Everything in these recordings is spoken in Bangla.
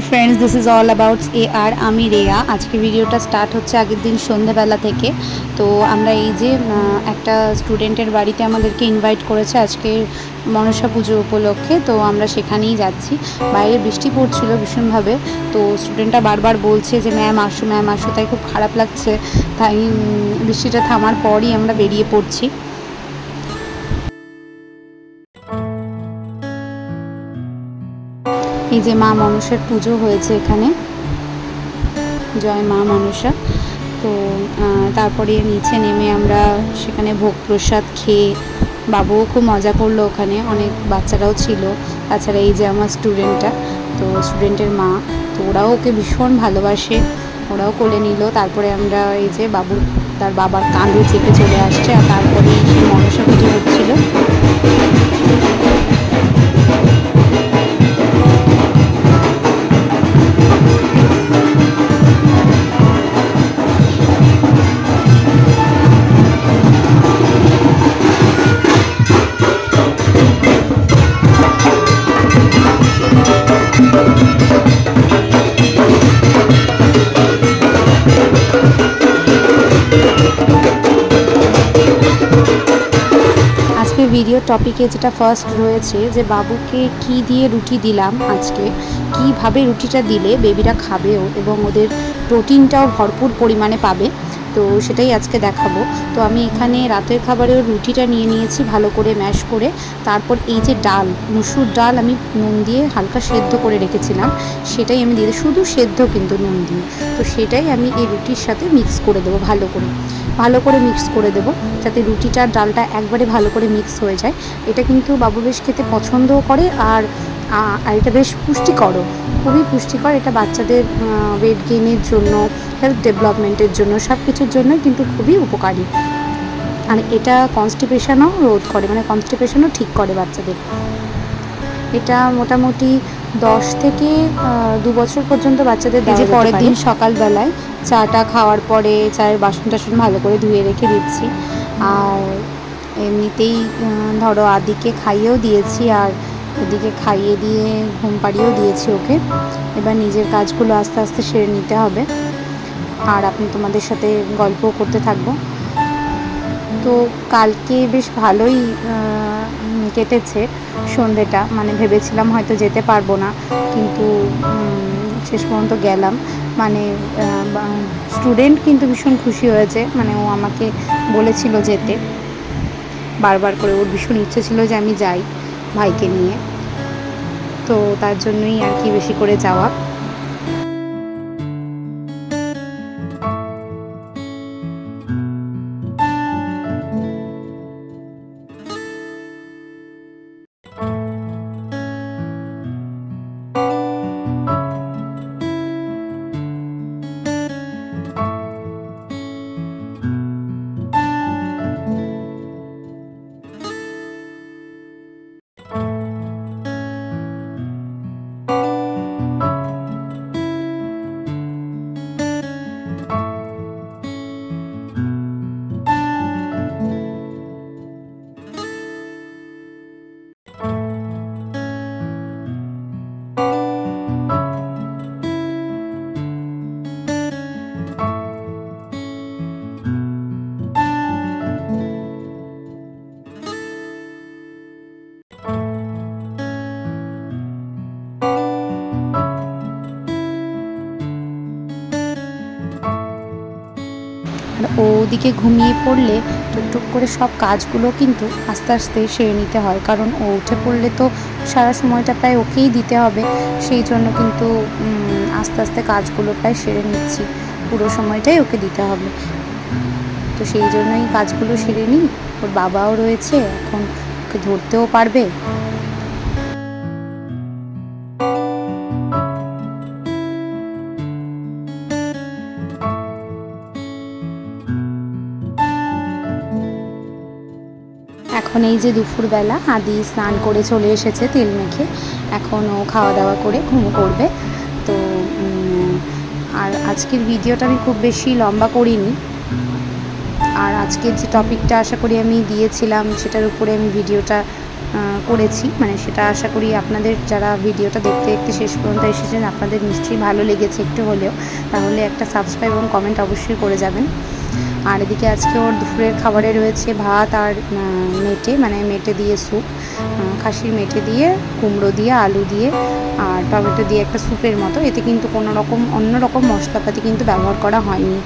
Hi friends this is all abouts এ আর আমি রেয়া। আজকে ভিডিওটা স্টার্ট হচ্ছে আগের দিন সন্ধ্যাবেলা থেকে। তো আমরা এই যে একটা স্টুডেন্টের বাড়িতে আমাদেরকে ইনভাইট করেছে আজকে মনসা পুজো উপলক্ষে। তো আমরা সেখানেই যাচ্ছি। বাইরে বৃষ্টি পড়ছিল ভীষণভাবে। তো স্টুডেন্টটা বারবার বলছে যে ম্যাম আসো ম্যাম আসো। তাই খুব খারাপ লাগছে। তাই বৃষ্টিটা থামার পরই আমরা বেরিয়ে পড়ছি। এই যে মা মানুষের পুজো হয়েছে এখানে। জয় মা মনসা তো তারপরে নিচে নেমে আমরা সেখানে ভোগ প্রসাদ খেয়ে, বাবুও খুব মজা করল ওখানে, অনেক বাচ্চারাও ছিল। তাছাড়া এই যে আমার স্টুডেন্টটা তো স্টুডেন্টের মা, তো ওরাও ওকে ভীষণ ভালোবাসে। ওরাও কোলে নিল, তারপরে আমরা এই যে বাবু, তার বাবার কাঁধে চেপে চলে আসছে আর তারপরে মনসা পুজো হচ্ছিল। টপিকে যেটা ফার্স্ট রয়েছে, যে বাবুকে কি দিয়ে রুটি দিলাম আজকে? কীভাবে রুটিটা দিলে বেবিরা খাবেও এবং ওদের প্রোটিনটাও ভরপুর পরিমাণে পাবে? তো সেটাই আজকে দেখাবো। তো আমি এখানে রাতের খাবারেও রুটিটা নিয়ে নিয়েছি ভালো করে ম্যাশ করে। তারপর এই যে ডাল, মুসুর ডাল আমি নুন দিয়ে হালকা সেদ্ধ করে রেখেছিলাম। সেটাই আমি দিয়ে শুধু সেদ্ধ কিন্তু নুন দিয়ে। তো সেটাই আমি এই রুটির সাথে মিক্স করে দেবো ভালো করে। ভালো করে মিক্স করে দেবো যাতে রুটিটা ডালটা একবারে ভালো করে মিক্স হয়ে যায়। এটা কিন্তু বাবু বেশ খেতে পছন্দও করে আর আর এটা বেশ পুষ্টিকরও খুবই পুষ্টিকর। এটা বাচ্চাদের ওয়েট গেইনের জন্য হেলথ ডেভেলপমেন্টের জন্য সব কিছুর জন্য কিন্তু খুবই উপকারী। আর এটা কনস্টিপেশনও রোধ করে মানে কনস্টিপেশনও ঠিক করে বাচ্চাদের। এটা মোটামুটি দশ থেকে দু বছর পর্যন্ত বাচ্চাদের যে পরের দিন সকালবেলায় চাটা খাওয়ার পরে চায়ের বাসন টাসন ভালো করে ধুয়ে রেখে দিচ্ছি। আর এমনিতেই ধরো আদিকে খাইয়েও দিয়েছি আর এদিকে খাইয়ে দিয়ে ঘুম পাড়িয়েও দিয়েছি ওকে। এবার নিজের কাজগুলো আস্তে আস্তে সেরে নিতে হবে। আর আপনি তোমাদের সাথে গল্প করতে থাকব। তো কালকে বেশ ভালোই কেটেছে সন্ধেটা। মানে ভেবেছিলাম হয়তো যেতে পারব না, কিন্তু শেষ পর্যন্ত গেলাম। মানে স্টুডেন্ট কিন্তু ভীষণ খুশি হয়েছে। মানে ও আমাকে বলেছিল যেতে। বারবার করে ওর ভীষণ ইচ্ছে ছিল যে আমি যাই। ভাইকে নিয়ে। তো তার জন্যই আর কি বেশি করে যাওয়া। ও ওদিকে ঘুমিয়ে পড়লে টুকটুক করে সব কাজগুলো কিন্তু আস্তে আস্তে সেরে নিতে হয়। কারণ ও উঠে পড়লে তো সারা সময়টা প্রায় ওকেই দিতে হবে। সেই জন্য কিন্তু আস্তে আস্তে কাজগুলো প্রায় সেরে নিচ্ছি। পুরো সময়টাই ওকে দিতে হবে। তো সেই জন্যই কাজগুলো সেরে নিই। ওর বাবাও রয়েছে, এখন ওকে ধরতেও পারবে। এখন এই যে দুপুরবেলা, আদি স্নান করে চলে এসেছে তেল মেখে। এখন ও খাওয়া দাওয়া করে ঘুম করবে। তো আর আজকের ভিডিওটা আমি খুব বেশি লম্বা করিনি। আর আজকের যে টপিকটা আশা করি আমি দিয়েছিলাম, সেটার উপরে আমি ভিডিওটা করেছি। মানে সেটা আশা করি আপনাদের যারা ভিডিওটা দেখতে দেখতে শেষ পর্যন্ত এসেছেন, আপনাদের নিশ্চয়ই ভালো লেগেছে একটু হলেও। তাহলে একটা সাবস্ক্রাইব এবং কমেন্ট অবশ্যই করে যাবেন। আর এদিকে আজকে ওর দুপুরের খাবারে রয়েছে ভাত আর মেটে মানে মেটে দিয়ে স্যুপ খাসির মেটে দিয়ে, কুমড়ো দিয়ে, আলু দিয়ে আর টমেটো দিয়ে একটা স্যুপের মতো। এতে কিন্তু কোনো রকম, অন্য রকম মশলাপাতি কিন্তু ব্যবহার করা হয়নি।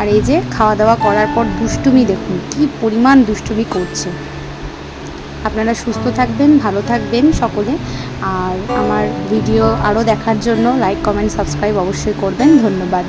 আর এই যে খাওয়া দাওয়া করার পর দুষ্টুমি দেখুন, কি পরিমাণ দুষ্টুমি করছে। আপনারা সুস্থ থাকবেন, ভালো থাকবেন সকলে। আর আমার ভিডিও আরও দেখার জন্য লাইক কমেন্ট সাবস্ক্রাইব অবশ্যই করবেন। ধন্যবাদ।